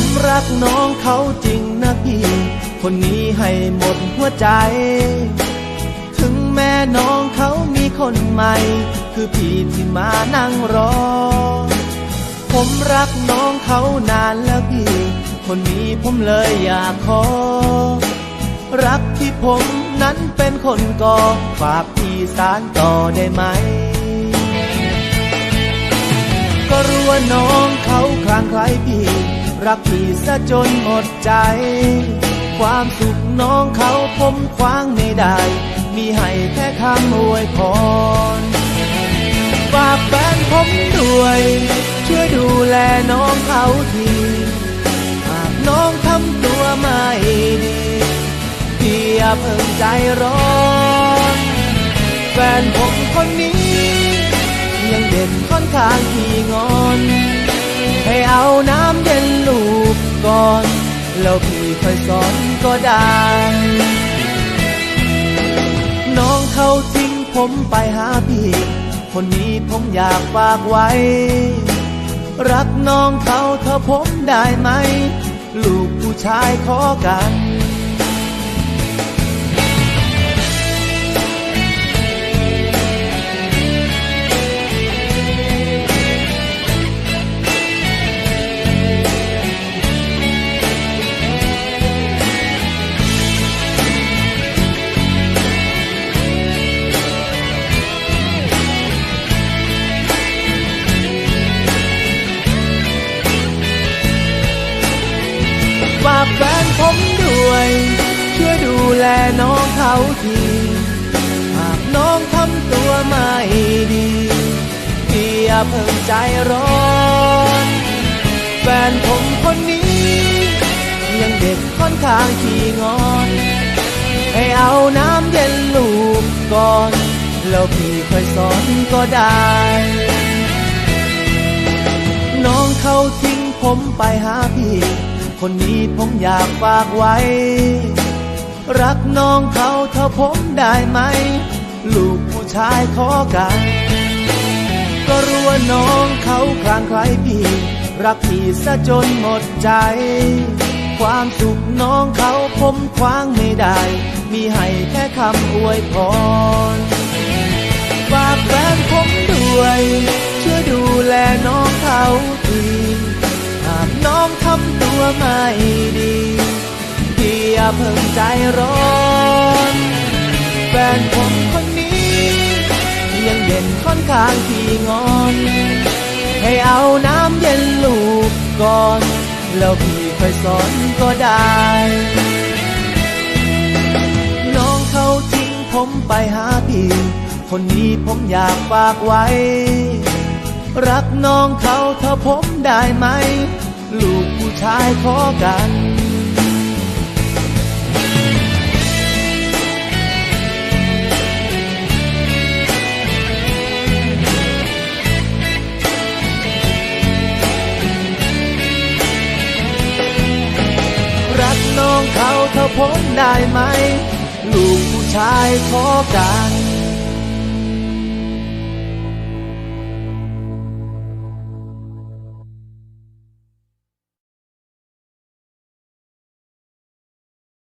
มรักน้องเขาจริงนะพี่ คนนี้ให้หมดหัวใจ ถึงแม่น้องเขามีคนใหม่ คือพี่ที่มานั่งรอ ผมรักน้องเขานานแล้วพี่ คนนี้ผมเลยอยากขอ รักที่ผมนั้นเป็นคนก่อฝากพี่สารต่อได้ไหมก็รู้ว่าน้องเขาคลางใครพี่ รักพี่ซะจนหมดใจ ความสุขน้องเขาผมคว้างไม่ได้ มีให้แค่คำอวยพรฝากแฟนผมด้วย ช่วยดูแลน้องเขาทีหากน้องทำตัวไม่ดีพี่อย่าเพิ่งใจร้อนแฟนผมคนนี้ ยังเด่นค่อนข้างขี้งอน ให้เอาน้ำ ยสอนก็ได้ น้องเขาทิ้งผมไปหาพี่ คนนี้ผมอยากฝากไว้ รักน้องเขาเธอผมได้ไหม ลูกผู้ชายขอกัน เขาที หากน้องทำตัวไม่ดีพี่อย่าเพิ่งใจร้อนแฟนผมคนนี้ ยังเด็กค่อนข้างขี้งอน ให้เอาน้ำเย็นลูกก่อน แล้วพี่ค่อยสอนก็ได้ น้องเขาทิ้งผมไปหาพี่ คนนี้ผมอยากฝากไว้ รักน้องเขาเท่าผมได้ไหม ลูกผู้ชายขอกัน ก็รู้ว่าน้องเขาคลางใครพี่ รักพี่ซะจนหมดใจ ความสุขน้องเขาผมคว้างไม่ได้ มีให้แค่คำอวยพรฝากแฟนผมด้วย ช่วยดูแลน้องเขาทีหากน้องทำตัวไม่ดี อย่าเพิ่งใจร้อนแฟนผมคนนี้ ยังเด่นค่อนข้างขี้งอน ให้เอาน้ำเย็นลูกก่อน แล้วพี่ค่อยสอนก็ได้ น้องเขาทิ้งผมไปหาพี่ คนนี้ผมอยากฝากไว้ รักน้องเขาเท่าผมได้ไหม ลูกผู้ชายขอกัน ของเขาเธอพ้นได้ไหม ลูกผู้ชายขอการ